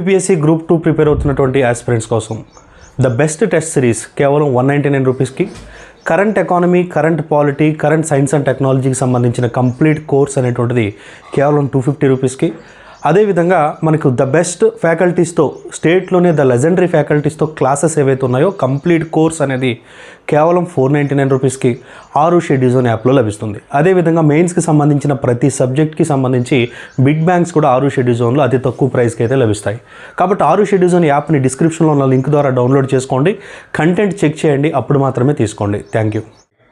UPSC group two prepare అవుతున్నటువంటి aspirants కోసం. The best test series కేవలం వన్ నైంటీ నైన్ రూపీస్కి. Current economy current polity current science and టెక్నాలజీకి సంబంధించిన complete course అనేటువంటిది కేవలం టూ ఫిఫ్టీ రూపీస్కి. అదేవిధంగా మనకు ద బెస్ట్ ఫ్యాకల్టీస్తో స్టేట్లోనే ద లెజెండరీ ఫ్యాకల్టీస్తో క్లాసెస్ ఏవైతే ఉన్నాయో కంప్లీట్ కోర్స్ అనేది కేవలం ఫోర్ నైంటీ నైన్ రూపీస్కి ఆరు షెడ్యూల్స్ అనే యాప్లో లభిస్తుంది. అదేవిధంగా మెయిన్స్కి సంబంధించిన ప్రతి సబ్జెక్ట్కి సంబంధించి బిగ్ బ్యాంక్స్ కూడా ఆరు షెడ్యూల్ జోన్లో అతి తక్కువ ప్రైస్కి అయితే లభిస్తాయి. కాబట్టి ఆరు షెడ్యూల్ జోన్ యాప్ని డిస్క్రిప్షన్లో ఉన్న లింక్ ద్వారా డౌన్లోడ్ చేసుకోండి. కంటెంట్ చెక్ చేయండి. అప్పుడు మాత్రమే తీసుకోండి. థ్యాంక్ యూ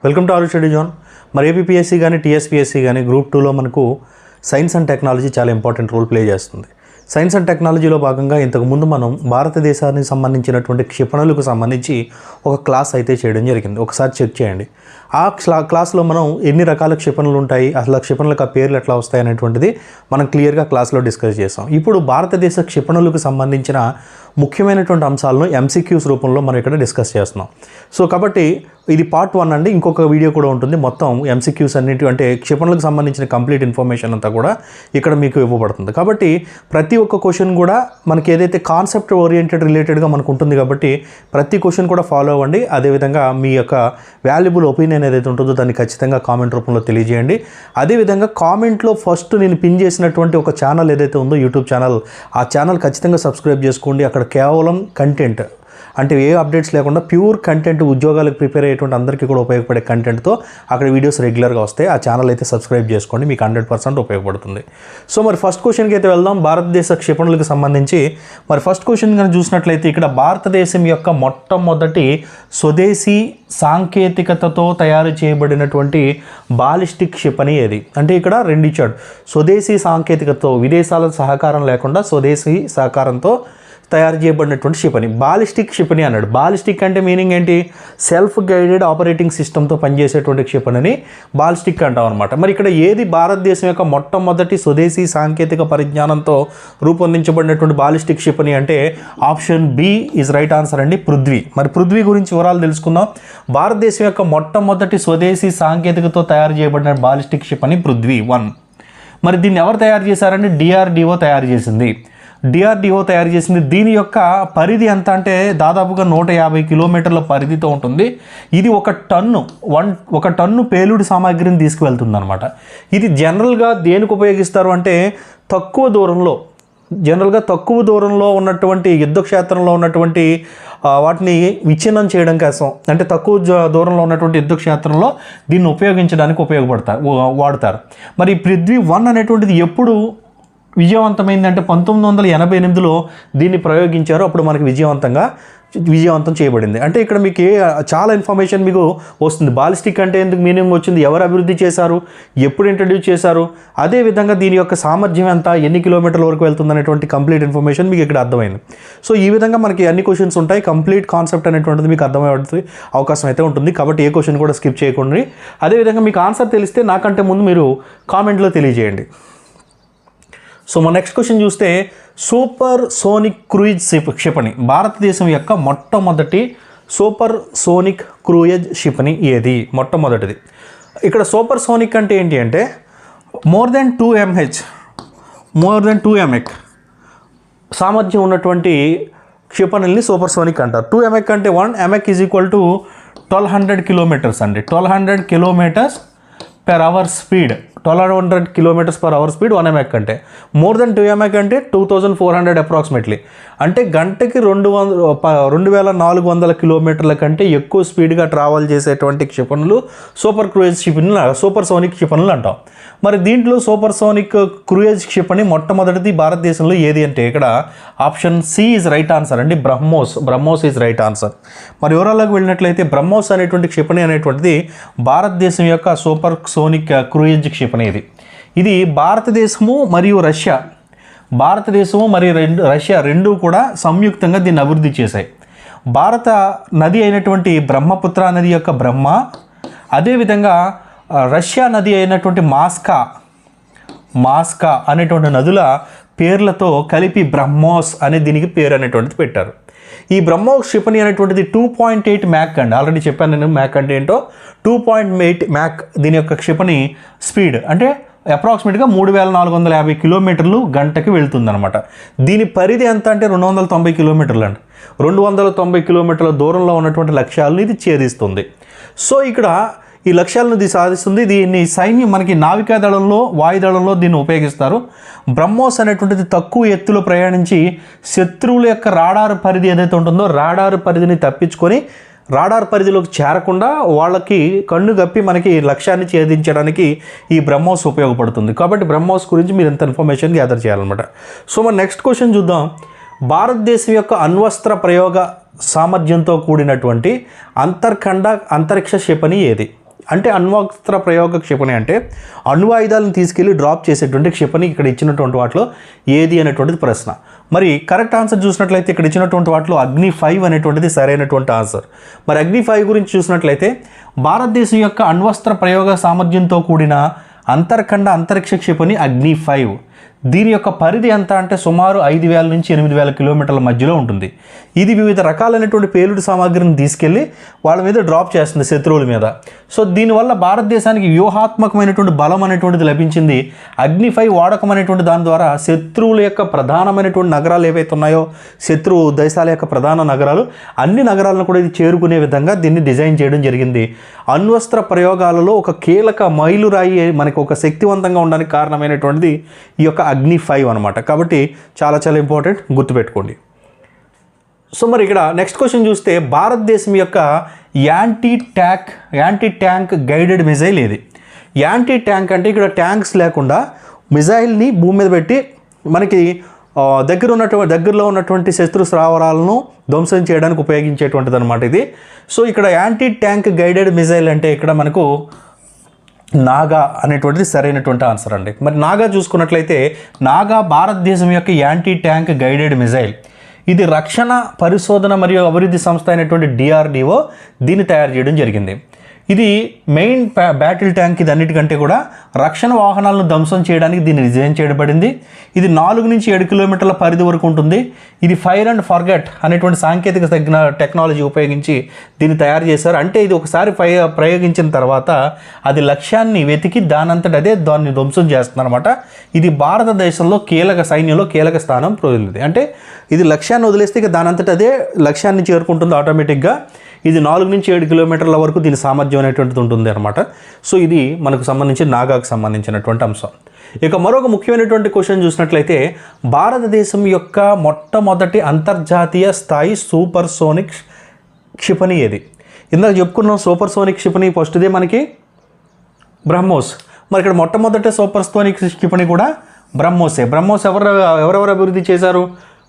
వెల్కమ్ టు ఆరు షెడ్యూల్ జోన్. మరి ఏపీఎస్సీ కానీ టీఎస్పీఎస్సీ కానీ గ్రూప్ టూలో మనకు సైన్స్ అండ్ టెక్నాలజీ చాలా ఇంపార్టెంట్ రోల్ ప్లే చేస్తుంది. సైన్స్ అండ్ టెక్నాలజీలో భాగంగా ఇంతకుముందు మనం భారతదేశానికి సంబంధించినటువంటి క్షిపణులకు సంబంధించి ఒక క్లాస్ అయితే చేయడం జరిగింది. ఒకసారి చెక్ చేయండి. ఆ క్లా క్లాస్లో మనం ఎన్ని రకాల క్షిపణులు ఉంటాయి అసలు ఆ క్షిపణులకు ఆ పేర్లు ఎట్లా వస్తాయి అనేటువంటిది మనం క్లియర్గా క్లాస్లో డిస్కస్ చేసాం ఇప్పుడు భారతదేశ క్షిపణులకు సంబంధించిన ముఖ్యమైనటువంటి అంశాలను ఎంసీక్యూస్ రూపంలో మనం ఇక్కడ డిస్కస్ చేస్తున్నాం. సో కాబట్టి ఇది పార్ట్ వన్ అండి. ఇంకొక వీడియో కూడా ఉంటుంది. మొత్తం ఎంసీక్యూస్ అన్నిటి అంటే క్షిపణులకు సంబంధించిన కంప్లీట్ ఇన్ఫర్మేషన్ అంతా కూడా ఇక్కడ మీకు ఇవ్వబడుతుంది. కాబట్టి ప్రతి ఒక్క క్వశ్చన్ కూడా మనకి ఏదైతే కాన్సెప్ట్ ఓరియంటెడ్ రిలేటెడ్గా మనకు ఉంటుంది కాబట్టి ప్రతి క్వశ్చన్ కూడా ఫాలో అవ్వండి. అదేవిధంగా మీ యొక్క వాల్యుబుల్ ఒపీనియన్ ఏదైతే ఉంటుందో దాన్ని ఖచ్చితంగా కామెంట్ రూపంలో తెలియజేయండి. అదేవిధంగా కామెంట్లో ఫస్ట్ నేను పిన్ చేసినటువంటి ఒక ఛానల్ ఏదైతే ఉందో యూట్యూబ్ ఛానల్ ఆ ఛానల్ ఖచ్చితంగా సబ్స్క్రైబ్ చేసుకోండి. అక్కడ కేవలం కంటెంట్ అంటే ఏ అప్డేట్స్ లేకుండా ప్యూర్ కంటెంట్ ఉద్యోగాలకు ప్రిపేర్ అయ్యేటువంటి అందరికీ కూడా ఉపయోగపడే కంటెంట్తో అక్కడ వీడియోస్ రెగ్యులర్గా వస్తాయి. ఆ ఛానల్ అయితే సబ్స్క్రైబ్ చేసుకోండి. మీకు హండ్రెడ్ పర్సెంట్ ఉపయోగపడుతుంది. సో మరి ఫస్ట్ క్వశ్చన్కి అయితే వెళ్దాం. భారతదేశ క్షిపణులకు సంబంధించి మరి ఫస్ట్ క్వశ్చన్ కనుక చూసినట్లయితే ఇక్కడ భారతదేశం యొక్క మొట్టమొదటి స్వదేశీ సాంకేతికతతో తయారు చేయబడినటువంటి బాలిస్టిక్ క్షిపణి ఏది? అంటే ఇక్కడ రెండిచ్చాడు స్వదేశీ సాంకేతికతతో విదేశాల సహకారం లేకుండా స్వదేశీ సహకారంతో తయారు చేయబడినటువంటి క్షిపణి. బాలిస్టిక్ క్షిపణి అన్నాడు. బాలిస్టిక్ అంటే మీనింగ్ ఏంటి? సెల్ఫ్ గైడెడ్ ఆపరేటింగ్ సిస్టమ్తో పనిచేసేటువంటి క్షిపణిని బాలిస్టిక్ అంటాం అనమాట మరి ఇక్కడ ఏది భారతదేశం యొక్క మొట్టమొదటి స్వదేశీ సాంకేతిక పరిజ్ఞానంతో రూపొందించబడినటువంటి బాలిస్టిక్ క్షిపణి అంటే option B is right answer అండి పృథ్వీ. మరి పృథ్వీ గురించి వివరాలు తెలుసుకుందాం. భారతదేశం యొక్క మొట్టమొదటి స్వదేశీ సాంకేతికతో తయారు చేయబడిన బాలిస్టిక్ క్షిపణి పృథ్వీ వన్. మరి దీన్ని ఎవరు తయారు చేశారంటే డిఆర్డిఓ తయారు చేసింది. డిఆర్డిఓ తయారు చేసింది. దీని యొక్క పరిధి ఎంత అంటే దాదాపుగా నూట యాభై కిలోమీటర్ల పరిధితో ఉంటుంది. ఇది ఒక టన్ను వన్ ఒక టన్ను పేలుడు సామాగ్రిని తీసుకువెళ్తుంది అనమాట ఇది జనరల్గా దేనికి ఉపయోగిస్తారు అంటే తక్కువ దూరంలో జనరల్గా తక్కువ దూరంలో ఉన్నటువంటి యుద్ధ క్షేత్రంలో ఉన్నటువంటి వాటిని విచ్ఛిన్నం చేయడం కోసం అంటే తక్కువ దూరంలో ఉన్నటువంటి యుద్ధ క్షేత్రంలో దీన్ని ఉపయోగించడానికి ఉపయోగపడతారు వా- వాడతారు. మరి పృథ్వీ వన్ అనేటువంటిది ఎప్పుడు విజయవంతమైందంటే పంతొమ్మిది వందల ఎనభై ఎనిమిదిలో దీన్ని ప్రయోగించారు. అప్పుడు మనకి విజయవంతంగా విజయవంతం చేయబడింది. అంటే ఇక్కడ మీకు ఏ చాలా ఇన్ఫర్మేషన్ మీకు వస్తుంది. బాలిస్టిక్ అంటే ఎందుకు మీనింగ్ వచ్చింది? ఎవరు అభివృద్ధి చేశారు? ఎప్పుడు ఇంట్రడ్యూస్ చేశారు? అదేవిధంగా దీని యొక్క సామర్థ్యం ఎంత? ఎన్ని కిలోమీటర్ల వరకు వెళ్తుంది అనేటువంటి కంప్లీట్ ఇన్ఫర్మేషన్ మీకు ఇక్కడ అర్థమైంది. సో ఈ విధంగా మనకి అన్ని క్వశ్చన్స్ ఉంటాయి. కంప్లీట్ కాన్సెప్ట్ అనేటువంటిది మీకు అర్థమయ్యే అవకాశం అయితే ఉంటుంది. కాబట్టి ఏ క్వశ్చన్ కూడా స్కిప్ చేయకుండా. అదేవిధంగా మీకు ఆన్సర్ తెలిస్తే నాకంటే ముందు మీరు కామెంట్లో తెలియజేయండి. సో మన నెక్స్ట్ క్వశ్చన్ చూస్తే సూపర్ సోనిక్ క్రూయిజ్ క్షిపణి. భారతదేశం యొక్క మొట్టమొదటి సూపర్ సోనిక్ క్రూయిజ్ క్షిపణి ఏది? మొట్టమొదటిది. ఇక్కడ సూపర్ సోనిక్ అంటే ఏంటి అంటే more than two Mach more than two Mach సామర్థ్యం ఉన్నటువంటి క్షిపణుల్ని సూపర్ సోనిక్ అంటారు. టూ ఎంఎక్ అంటే one Mach is equal to twelve hundred kilometres అండి. Twelve hundred kilometres per hour speed twelve hundred kilometres per hour speed one Mach అంటే more than two Mach అంటే two thousand four hundred approximately అంటే గంటకి రెండు వందల రెండు వేల నాలుగు వందల కిలోమీటర్ల కంటే ఎక్కువ స్పీడ్గా ట్రావెల్ చేసేటువంటి క్షిపణులు సూపర్ క్రూయేజ్ క్షిపణులు సూపర్ సోనిక్ క్షిపణులు అంటాం. మరి దీంట్లో సూపర్ సోనిక్ క్రూయేజ్ క్షిపణి మొట్టమొదటిది భారతదేశంలో ఏది అంటే ఇక్కడ option C is right answer అండి BrahMos BrahMos is right answer. మరి వివరాలకు వెళ్ళినట్లయితే బ్రహ్మోస్ అనేటువంటి క్షిపణి అనేటువంటిది భారతదేశం యొక్క సూపర్ సోనిక్ క్రూయేజ్ క్షిపణి ఇది. ఇది భారతదేశము మరియు రష్యా భారతదేశము మరియు రెండు రష్యా రెండూ కూడా సంయుక్తంగా దీన్ని అభివృద్ధి చేశాయి. భారత నది అయినటువంటి బ్రహ్మపుత్ర నది యొక్క బ్రహ్మ అదేవిధంగా రష్యా నది అయినటువంటి మాస్కా మాస్కా అనేటువంటి నదుల పేర్లతో కలిపి బ్రహ్మోస్ అనే దీనికి పేరు అనేటువంటిది పెట్టారు. ఈ బ్రహ్మోస్ క్షిపణి అనేటువంటిది టూ పాయింట్ ఎయిట్ మ్యాక్ అండి. ఆల్రెడీ చెప్పాను నేను మ్యాక్ అంటే ఏంటో? టూ పాయింట్ ఎయిట్ మ్యాక్ దీని యొక్క క్షిపణి స్పీడ్. అంటే అప్రాక్సిమేట్గా మూడు వేల నాలుగు వందల యాభై కిలోమీటర్లు గంటకి వెళ్తుందనమాట దీని పరిధి ఎంత అంటే రెండు వందల తొంభై కిలోమీటర్లు అండి. రెండు వందల తొంభై కిలోమీటర్ల దూరంలో ఉన్నటువంటి లక్ష్యాలను ఇది ఛేదిస్తుంది. సో ఇక్కడ ఈ లక్ష్యాలను ఇది సాధిస్తుంది. దీన్ని సైన్యం మనకి నావికా దళంలో వాయుదళంలో దీన్ని ఉపయోగిస్తారు. బ్రహ్మోస్ అనేటువంటిది తక్కువ ఎత్తులో ప్రయాణించి శత్రువుల యొక్క రాడారు పరిధి ఏదైతే ఉంటుందో రాడారు పరిధిని తప్పించుకొని రాడార్ పరిధిలోకి చేరకుండా వాళ్ళకి కన్ను గప్పి మనకి లక్ష్యాన్ని ఛేదించడానికి ఈ బ్రహ్మోస్ ఉపయోగపడుతుంది. కాబట్టి బ్రహ్మోస్ గురించి మీరు ఇంత ఇన్ఫర్మేషన్ గ్యాదర్ చేయాలన్నమాట. సో మన నెక్స్ట్ క్వశ్చన్ చూద్దాం. భారతదేశం యొక్క అణ్వస్త్ర ప్రయోగ సామర్థ్యంతో కూడినటువంటి అంతర్ఖండ అంతరిక్ష క్షిపణి ఏది? అంటే అణ్వస్త్ర ప్రయోగ క్షిపణి అంటే అణ్వాయుధాలను తీసుకెళ్ళి డ్రాప్ చేసేటువంటి క్షిపణి ఇక్కడ ఇచ్చినటువంటి వాటిలో ఏది అనేటువంటిది ప్రశ్న. మరి కరెక్ట్ ఆన్సర్ చూసినట్లయితే ఇక్కడ ఇచ్చినటువంటి వాటిలో అగ్ని ఫైవ్ అనేటువంటిది సరైనటువంటి ఆన్సర్. మరి అగ్ని ఫైవ్ గురించి చూసినట్లయితే భారతదేశం యొక్క అణ్వస్త్ర ప్రయోగ సామర్థ్యంతో కూడిన అంతర్ఖండ అంతరిక్ష క్షిపణి అగ్ని ఫైవ్. దీని యొక్క పరిధి ఎంత అంటే సుమారు ఐదు వేల నుంచి ఎనిమిది వేల కిలోమీటర్ల మధ్యలో ఉంటుంది. ఇది వివిధ రకాలైనటువంటి పేలుడు సామాగ్రిని తీసుకెళ్ళి వాళ్ళ మీద డ్రాప్ చేస్తుంది శత్రువుల మీద. సో దీనివల్ల భారతదేశానికి వ్యూహాత్మకమైనటువంటి బలం అనేటువంటిది లభించింది. అగ్నిఫై వాడకం అనేటువంటి దాని ద్వారా శత్రువుల యొక్క ప్రధానమైనటువంటి నగరాలు ఏవైతే ఉన్నాయో శత్రువు దేశాల యొక్క ప్రధాన నగరాలు అన్ని నగరాలను కూడా ఇది చేరుకునే విధంగా దీన్ని డిజైన్ చేయడం జరిగింది. అణ్వస్త్ర ప్రయోగాలలో ఒక కీలక మైలురాయి మనకు ఒక శక్తివంతంగా ఉండడానికి కారణమైనటువంటిది ఈ యొక్క అగ్ని ఫైవ్ అనమాట కాబట్టి చాలా చాలా ఇంపార్టెంట్ గుర్తుపెట్టుకోండి. సో మరి ఇక్కడ నెక్స్ట్ క్వశ్చన్ చూస్తే భారతదేశం యొక్క anti tank anti tank guided missile ఏది? యాంటీ ట్యాంక్ అంటే ఇక్కడ ట్యాంక్స్ లేకుండా మిజైల్ని భూమి మీద పెట్టి మనకి దగ్గర ఉన్నటువంటి దగ్గరలో ఉన్నటువంటి శత్రు స్థావరాలను ధ్వంసం చేయడానికి ఉపయోగించేటువంటిది అనమాట ఇది. సో ఇక్కడ యాంటీ ట్యాంక్ గైడెడ్ మిజైల్ అంటే ఇక్కడ మనకు నాగా అనేటువంటిది సరైనటువంటి ఆన్సర్ అండి. మరి నాగా చూసుకున్నట్లయితే నాగా భారతదేశం యొక్క యాంటీ ట్యాంక్ గైడెడ్ మిజైల్. ఇది రక్షణ పరిశోధన మరియు అభివృద్ధి సంస్థ అయినటువంటి డిఆర్డిఓ దీన్ని తయారు చేయడం జరిగింది. ఇది మెయిన్ బ్యాటిల్ ట్యాంక్ ఇది అన్నిటికంటే కూడా రక్షణ వాహనాలను ధ్వంసం చేయడానికి దీన్ని డిజైన్ చేయబడింది. ఇది నాలుగు నుంచి ఏడు కిలోమీటర్ల పరిధి వరకు ఉంటుంది. ఇది ఫైర్ అండ్ ఫర్గెట్ అనేటువంటి సాంకేతిక తగిన టెక్నాలజీ ఉపయోగించి దీన్ని తయారు చేశారు. అంటే ఇది ఒకసారి పై ప్రయోగించిన తర్వాత అది లక్ష్యాన్ని వెతికి దానంతట అదే దాన్ని ధ్వంసం చేస్తుందన్నమాట. ఇది భారతదేశంలో కీలక సైన్యంలో కీలక స్థానం పొందింది. అంటే ఇది లక్ష్యాన్ని వదిలేస్తే ఇక దానంతట అదే లక్ష్యాన్ని చేరుకుంటుంది ఆటోమేటిక్గా. ఇది నాలుగు నుంచి ఏడు కిలోమీటర్ల వరకు దీని సామర్థ్యం అనేటువంటిది ఉంటుంది అనమాట సో ఇది మనకు సంబంధించి నాగాకు సంబంధించినటువంటి అంశం. ఇక మరొక ముఖ్యమైనటువంటి క్వశ్చన్ చూసినట్లయితే భారతదేశం యొక్క మొట్టమొదటి అంతర్జాతీయ స్థాయి సూపర్ సోనిక్ క్షిపణి ఏది? ఇందాక చెప్పుకున్నాం సూపర్ సోనిక్ క్షిపణి ఫస్ట్దే మనకి బ్రహ్మోస్. మరి ఇక్కడ మొట్టమొదటి సూపర్ సోనిక్ క్షిపణి కూడా బ్రహ్మోసే. బ్రహ్మోస్ ఎవరు ఎవరెవరు అభివృద్ధి చేశారు?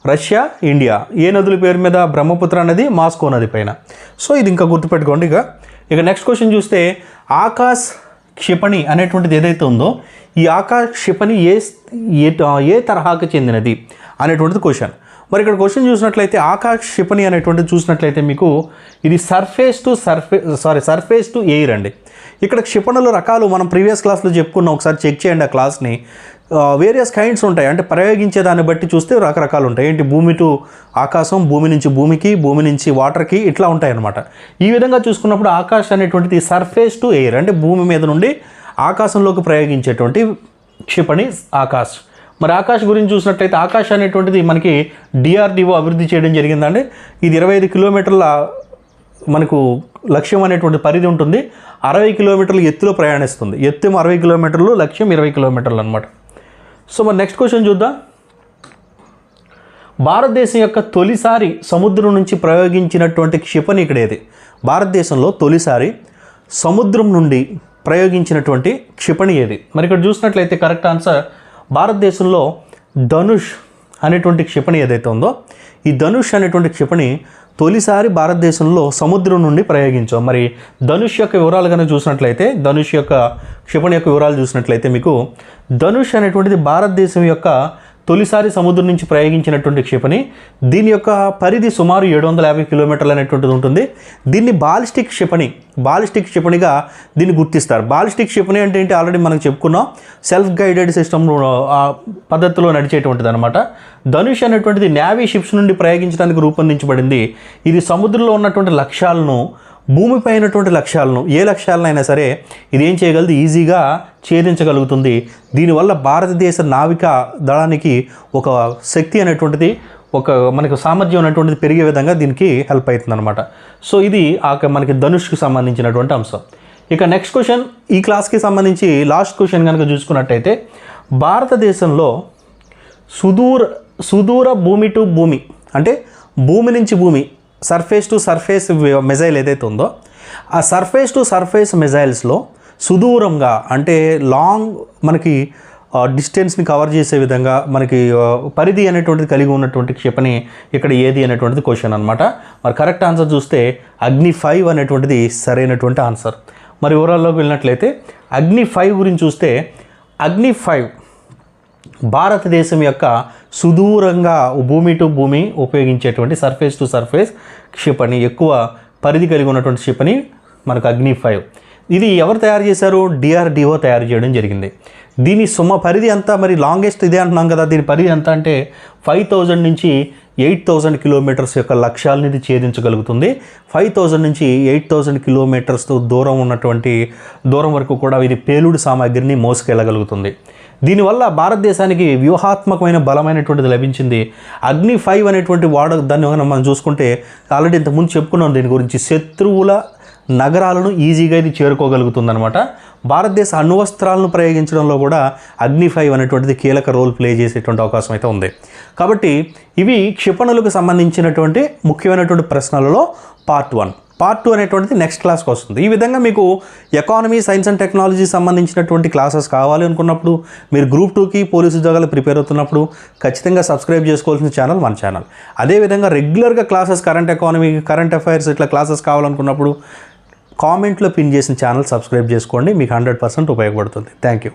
Russia India. ఏ నదుల పేరు మీద బ్రహ్మపుత్ర నది మాస్కో నది పైన. సో ఇది ఇంకా గుర్తుపెట్టుకోండి ఇక. ఇక నెక్స్ట్ క్వశ్చన్ చూస్తే ఆకాశ్ క్షిపణి అనేటువంటిది ఏదైతే ఉందో ఈ ఆకాశ్ క్షిపణి ఏ ఏ ఏ తరహాకు చెందినది అనేటువంటిది క్వశ్చన్. మరి ఇక్కడ క్వశ్చన్ చూసినట్లయితే ఆకాశ్ క్షిపణి అనేటువంటిది చూసినట్లయితే మీకు ఇది surface to surface sorry surface to air అండి. ఇక్కడ క్షిపణుల రకాలు మనం ప్రీవియస్ క్లాస్లో చెప్పుకున్నాం. ఒకసారి చెక్ చేయండి ఆ క్లాస్ని. వేరియస్ కైండ్స్ ఉంటాయి. అంటే ప్రయోగించే దాన్ని బట్టి చూస్తే రకరకాలు ఉంటాయి. ఏంటి? భూమి టు ఆకాశం భూమి నుంచి భూమికి భూమి నుంచి వాటర్కి ఇట్లా ఉంటాయి అన్నమాట. ఈ విధంగా చూసుకున్నప్పుడు ఆకాశం అనేటువంటిది సర్ఫేస్ టు ఎయిర్ అంటే భూమి మీద నుండి ఆకాశంలోకి ప్రయోగించేటువంటి క్షిపణి ఆకాశ్. మరి ఆకాశ్ గురించి చూసినట్లయితే ఆకాశ్ అనేటువంటిది మనకి డిఆర్డిఓ అభివృద్ధి చేయడం జరిగిందండి. ఇది ఇరవై ఐదు కిలోమీటర్ల మనకు లక్ష్యం అనేటువంటి పరిధి ఉంటుంది. అరవై కిలోమీటర్లు ఎత్తులో ప్రయాణిస్తుంది. ఎత్తు అరవై కిలోమీటర్లు లక్ష్యం ఇరవై కిలోమీటర్లు అనమాట సో మరి నెక్స్ట్ క్వశ్చన్ చూద్దాం. భారతదేశం యొక్క తొలిసారి సముద్రం నుంచి ప్రయోగించినటువంటి క్షిపణి ఇక్కడ ఏది భారతదేశంలో తొలిసారి సముద్రం నుండి ప్రయోగించినటువంటి క్షిపణి ఏది? మరి ఇక్కడ చూసినట్లయితే కరెక్ట్ ఆన్సర్ భారతదేశంలో ధనుష్ అనేటువంటి క్షిపణి ఏదైతే ఉందో ఈ ధనుష్ అనేటువంటి క్షిపణి తొలిసారి భారతదేశంలో సముద్రం నుండి ప్రయోగించాం. మరి ధనుష్ యొక్క వివరాలు కనుక చూసినట్లయితే ధనుష్ యొక్క క్షిపణి యొక్క వివరాలు చూసినట్లయితే మీకు ధనుష్ అనేటువంటిది భారతదేశం యొక్క తొలిసారి సముద్రం నుంచి ప్రయోగించినటువంటి క్షిపణి దీని యొక్క పరిధి సుమారు ఏడు వందల యాభై కిలోమీటర్లు అనేటువంటిది ఉంటుంది. దీన్ని బాలిస్టిక్ క్షిపణి బాలిస్టిక్ క్షిపణిగా దీన్ని గుర్తిస్తారు. బాలిస్టిక్ క్షిపణి అంటే ఏంటి? ఆల్రెడీ మనం చెప్పుకున్నాం సెల్ఫ్ గైడెడ్ సిస్టమ్ పద్ధతిలో నడిచేటువంటిది అనమాట ధనుష్ అనేటువంటిది నేవీ షిప్స్ నుండి ప్రయోగించడానికి రూపొందించబడింది. ఇది సముద్రంలో ఉన్నటువంటి లక్ష్యాలను భూమిపై అయినటువంటి లక్ష్యాలను ఏ లక్ష్యాలనైనా సరే ఇది ఏం చేయగలదు? ఈజీగా ఛేదించగలుగుతుంది. దీనివల్ల భారతదేశ నావిక దళానికి ఒక శక్తి అనేటువంటిది ఒక మనకు సామర్థ్యం అనేటువంటిది పెరిగే విధంగా దీనికి హెల్ప్ అవుతుంది అనమాట సో ఇది ఆ మనకి ధనుష్కి సంబంధించినటువంటి అంశం. ఇక నెక్స్ట్ క్వశ్చన్ ఈ క్లాస్కి సంబంధించి లాస్ట్ క్వశ్చన్ కనుక చూసుకున్నట్టయితే భారతదేశంలో సుదూర సుదూర భూమి టు భూమి అంటే భూమి నుంచి భూమి సర్ఫేస్ టు సర్ఫేస్ మిజైల్ ఏదైతే ఉందో ఆ సర్ఫేస్ టు సర్ఫేస్ మిజైల్స్లో సుదూరంగా అంటే లాంగ్ మనకి డిస్టెన్స్ని కవర్ చేసే విధంగా మనకి పరిధి అనేటువంటిది కలిగి ఉన్నటువంటి క్షిపణి ఇక్కడ ఏది అనేటువంటిది క్వశ్చన్ అనమాట మరి కరెక్ట్ ఆన్సర్ చూస్తే అగ్ని ఫైవ్ అనేటువంటిది సరైనటువంటి ఆన్సర్ మరి వివరాల్లోకి వెళ్ళినట్లయితే అగ్ని ఫైవ్ గురించి చూస్తే అగ్ని ఫైవ్ భారతదేశం యొక్క సుదూరంగా భూమి టు భూమి ఉపయోగించేటువంటి సర్ఫేస్ టు సర్ఫేస్ క్షిపణి ఎక్కువ పరిధి కలిగి ఉన్నటువంటి క్షిపణి మనకు అగ్ని ఫైవ్ ఇది ఎవరు తయారు చేశారు? డిఆర్డిఓ తయారు చేయడం జరిగింది. దీని సుమ పరిధి అంతా మరి లాంగెస్ట్ ఇదే అంటున్నాం కదా. దీని పరిధి ఎంత అంటే ఫైవ్ థౌజండ్ నుంచి ఎయిట్ థౌజండ్ కిలోమీటర్స్ యొక్క లక్ష్యాలను ఇది ఛేదించగలుగుతుంది. ఫైవ్ థౌజండ్ నుంచి ఎయిట్ థౌజండ్ కిలోమీటర్స్ దూరం ఉన్నటువంటి దూరం వరకు కూడా ఇది పేలుడు సామాగ్రిని మోసుకెళ్ళగలుగుతుంది. దీనివల్ల భారతదేశానికి వ్యూహాత్మకమైన బలమైనటువంటిది లభించింది. అగ్ని ఫైవ్ అనేటువంటి వాడ దాన్ని మనం చూసుకుంటే ఆల్రెడీ ఇంతకుముందు చెప్పుకున్నాం దీని గురించి. శత్రువుల నగరాలను ఈజీగా ఇది చేరుకోగలుగుతుందనమాట భారతదేశ అణువస్త్రాలను ప్రయోగించడంలో కూడా అగ్ని ఫైవ్ అనేటువంటిది కీలక రోల్ ప్లే చేసేటువంటి అవకాశం అయితే ఉంది. కాబట్టి ఇవి క్షిపణులకు సంబంధించినటువంటి ముఖ్యమైనటువంటి ప్రశ్నలలో పార్ట్ వన్ పార్ట్ టూ అనేటువంటిది నెక్స్ట్ క్లాస్కి వస్తుంది. ఈ విధంగా మీకు ఎకానమీ సైన్స్ అండ్ టెక్నాలజీ సంబంధించినటువంటి క్లాసెస్ కావాలి అనుకున్నప్పుడు మీరు గ్రూప్ టూకి పోలీసు ఉద్యోగాలు ప్రిపేర్ అవుతున్నప్పుడు ఖచ్చితంగా సబ్స్క్రైబ్ చేసుకోవాల్సిన ఛానల్ మన ఛానల్. అదేవిధంగా రెగ్యులర్గా classes current economy current affairs ఇట్లా క్లాసెస్ కావాలనుకున్నప్పుడు కామెంట్లో పిన్ చేసిన ఛానల్ సబ్స్క్రైబ్ చేసుకోండి. మీకు హండ్రెడ్ పర్సెంట్ ఉపయోగపడుతుంది. Thank you.